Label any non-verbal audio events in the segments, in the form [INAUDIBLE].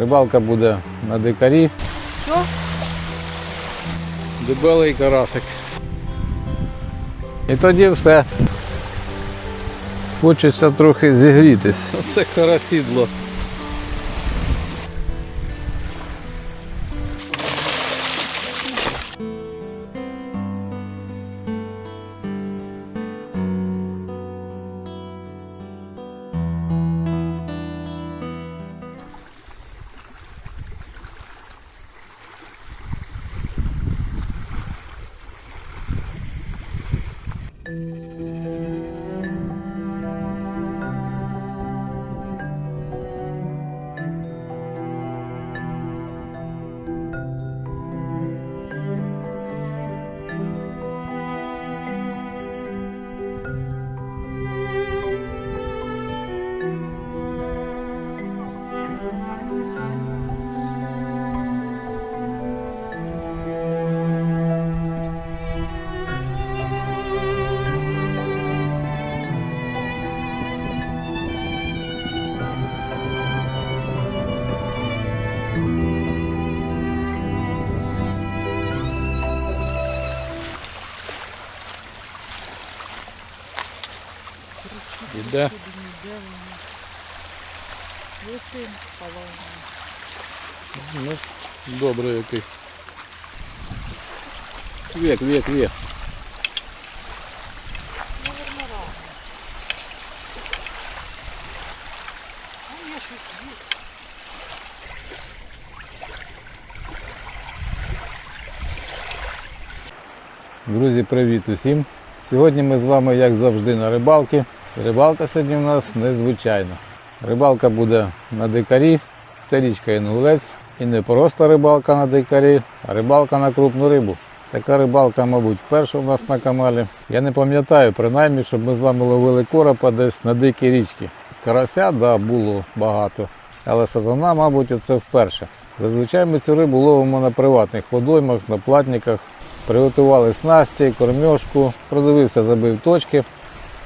Рибалка буде на дикарі. Що? Дебелий карасик. І тоді все. Хочеться трохи зігрітись. Це карасідло. Іде. Ну, добре який. Век, век, век. Наверно, рано. Ну, є щось. Друзі, привіт усім! Сьогодні ми з вами, як завжди, на рибалці. Рибалка сьогодні у нас незвичайна. Рибалка буде на дикарі, це річка Інгулець. І не просто рибалка на дикарі, а рибалка на крупну рибу. Така рибалка, мабуть, перша у нас на каналі. Я не пам'ятаю, принаймні, щоб ми з вами ловили коропа десь на дикій річці. Карася, да, було багато. Але сазана, мабуть, це вперше. Зазвичай ми цю рибу ловимо на приватних водоймах, на платниках. Приготували снасті, кормьошку, продивився, забив точки.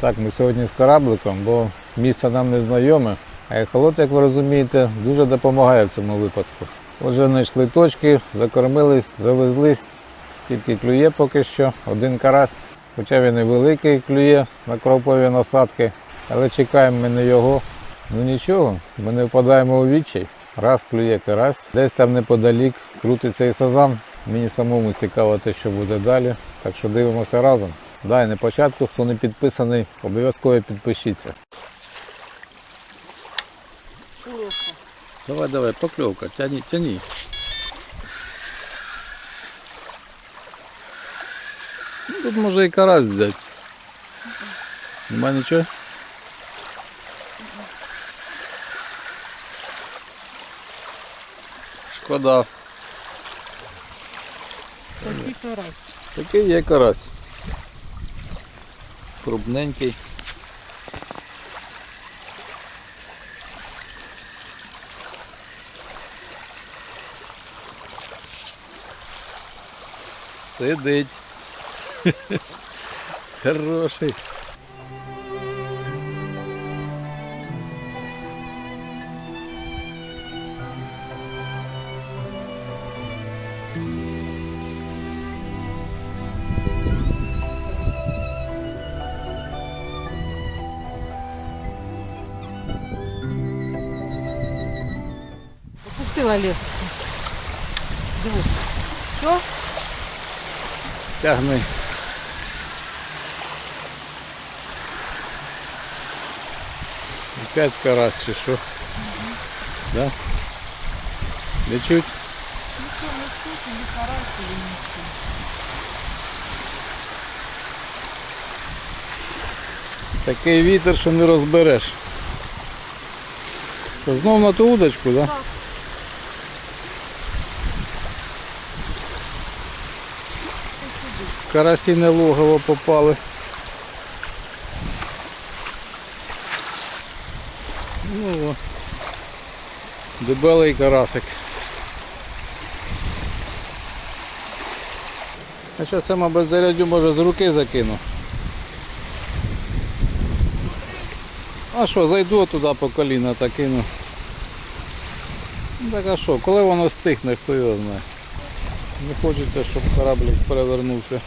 Так, ми сьогодні з корабликом, бо місце нам не знайоме. А ехолот, як ви розумієте, дуже допомагає в цьому випадку. Отже, знайшли точки, закормились, завезлись, тільки клює поки що, один карась. Хоча він і великий клює на кропові насадки, але чекаємо ми не його. Ну нічого, ми не впадаємо у відчай. Раз клює карась, десь там неподалік крутиться і сазан. Мені самому цікаво те, що буде далі. Так що дивимося разом. Дай на початку, хто не підписаний, обов'язково підпишіться. Давай, давай, покльовка, тяни, тяни. Ну, Тут може і карась взяти. Нема нічого? Шкода. Карась. Такий є карась. Крупненький. Сидить. [LAUGHS] Хороший. Дивись. Все? Тягни. Опять карась чи що? Да? Не чуть? Нічого не чути, не карась, і нічого. Такий вітер, що не розбереш. Знов на ту удочку, так? Да? Так. Карасі не логово попали. Ну, о. карасик. А що сама без зарядю може з руки закину? А що, зайду туди по коліна та кину. Ну так а що, коли воно стихне, хто його знає. Не хочеться, щоб кораблик перевернувся.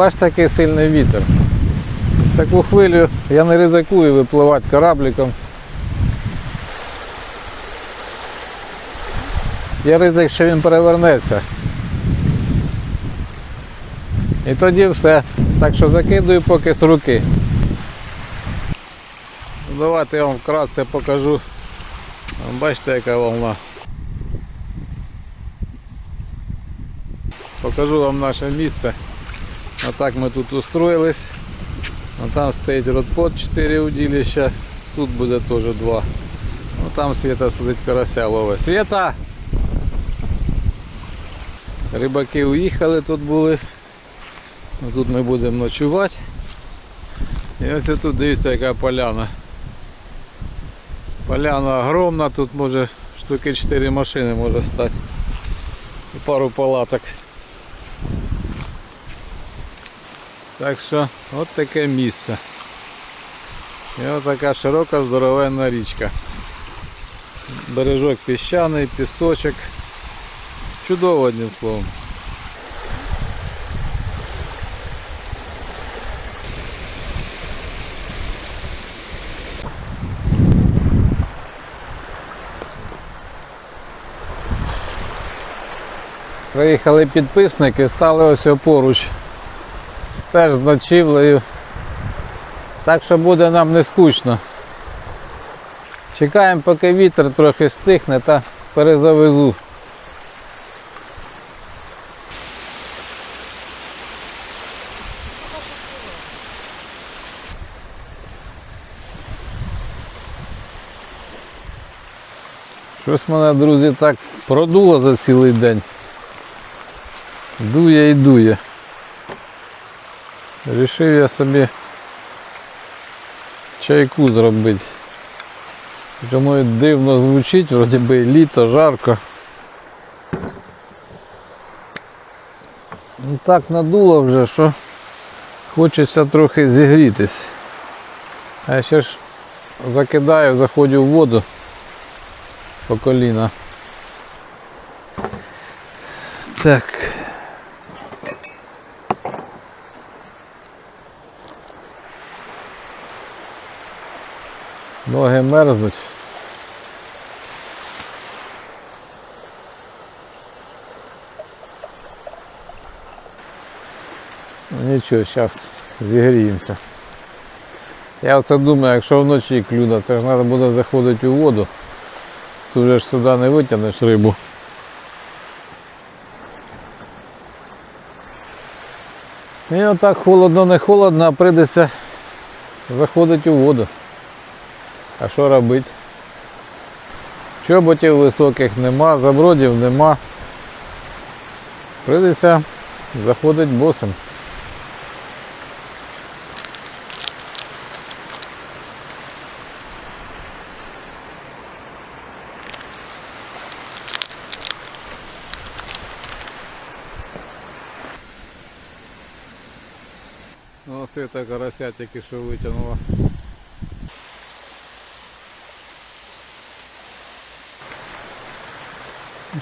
Бачите, який сильний вітер. Таку хвилю я не ризикую випливати корабликом. Є ризик, що він перевернеться. І тоді все. Так що закидую поки з руки. Давайте я вам вкратце покажу. Бачите, яка волна. Покажу вам наше місце. Отак ми тут устроїлись. А там стоїть родпот 4 удилища. Тут буде теж 2. Ну там Света сидить карася ловить. Света! Рибаки уїхали тут були. Ну, тут ми будемо ночувати. І ось тут дивіться яка поляна. Поляна огромна, тут може штуки 4 машини може стати. І пару палаток. Так що от таке місце. І от така широка здоровенна річка. Бережок піщаний, пісочок. Чудово одним словом. Приїхали підписники, стали ось поруч теж з ночівлею. Так що буде нам не скучно. Чекаємо, поки вітер трохи стихне та перезавезу. Щось мене, друзі, так продуло за цілий день. Дує і дує. Рішив я собі чайку зробити. Думаю, дивно звучить, вроді би і літо, жарко. Ну так надуло вже, що хочеться трохи зігрітись. А я ще ж закидаю, заходжу в воду по коліна. Так. Ноги мерзнуть. Ну, Нічого, зараз зігріємося. Я оце думаю, якщо вночі клюне, це ж треба буде заходити у воду. Ти вже ж сюди не витягнеш рибу. І отак холодно не холодно, а прийдеться заходити у воду. А що робити? Чоботів високих нема, забродів нема. Прийдеться заходити босом. Ну, ось це карася тільки що витягнула.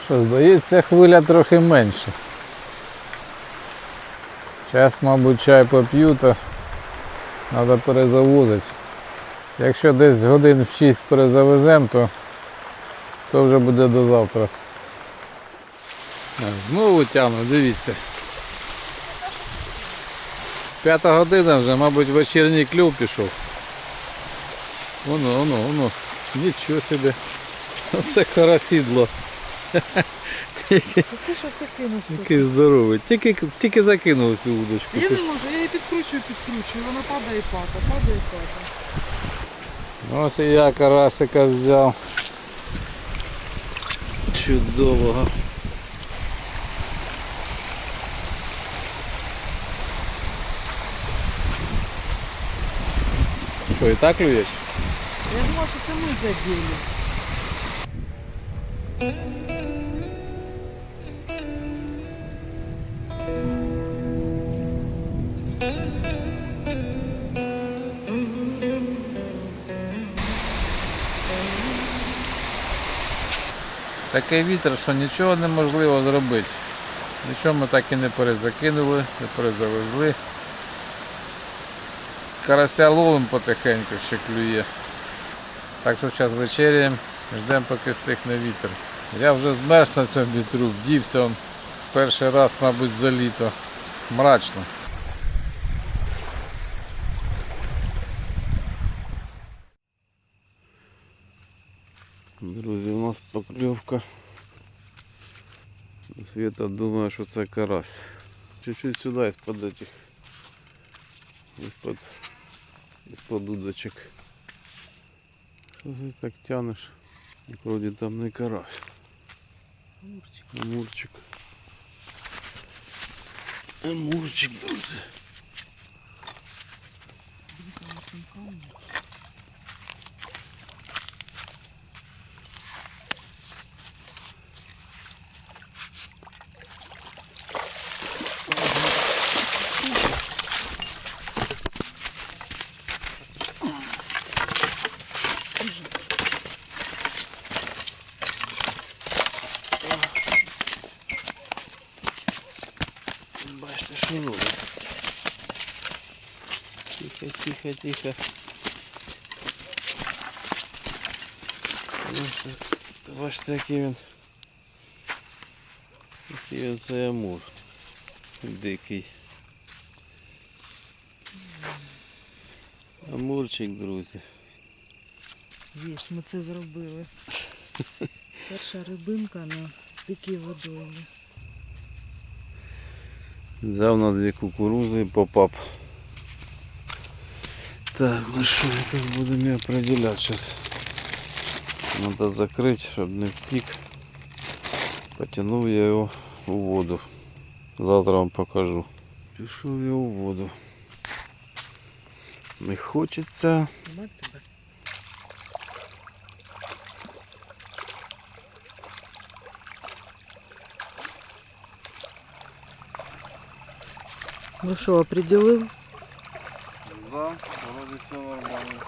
Що, здається, хвиля трохи менше. Зараз, мабуть, чай поп'ю, то треба перезавозити. Якщо десь годин в 6 перезавеземо, то, то вже буде до завтра. Знову тягну, дивіться. П'ята година вже, мабуть, вечірній клюв пішов. Воно, воно, воно. Нічого собі. Оце карасідло. Тільки, Ти що ти кинув тут? який здоровий. Тільки, тільки закинув цю удочку. Я не можу, я її підкручую, підкручую, вона падає пата, падає пата. Ось і я карасика взяв. Чудового. Що, і так клюєш? Я думала, що це ми заділи. Такий вітер, що нічого неможливо зробити. Нічого ми так і не перезакинули, не перезавезли. Карася ловим потихеньку ще клює. Так що зараз вечеряємо, ждемо поки стихне вітер. Я вже змерз на цьому вітру, вдівся он перший раз, мабуть, за літо. Мрачно. Друзі, у нас покльовка. Света думає, що це карась. Чуть-чуть сюди із-под этих. Із-под, із-под удочок. Що ти так тянеш? Як Вроді там не карась. Мурчик. Амурчик. Амурчик, друзі. Робить. Тихо, тихо, тихо. Бачите, то бачите, який він. Який амур. Дикий. Амурчик, друзі. Віж, ми це зробили. [LAUGHS] Перша рибинка на дикій водоймі. Взяв на дві кукурузи і попап. Так, ну що, якось будемо определяти зараз. Надо закрити, щоб не втік. Потягнув я його у воду. Завтра вам покажу. Пішов я у воду. Не хочеться. Ну що, определив? Два, вроде все нормально.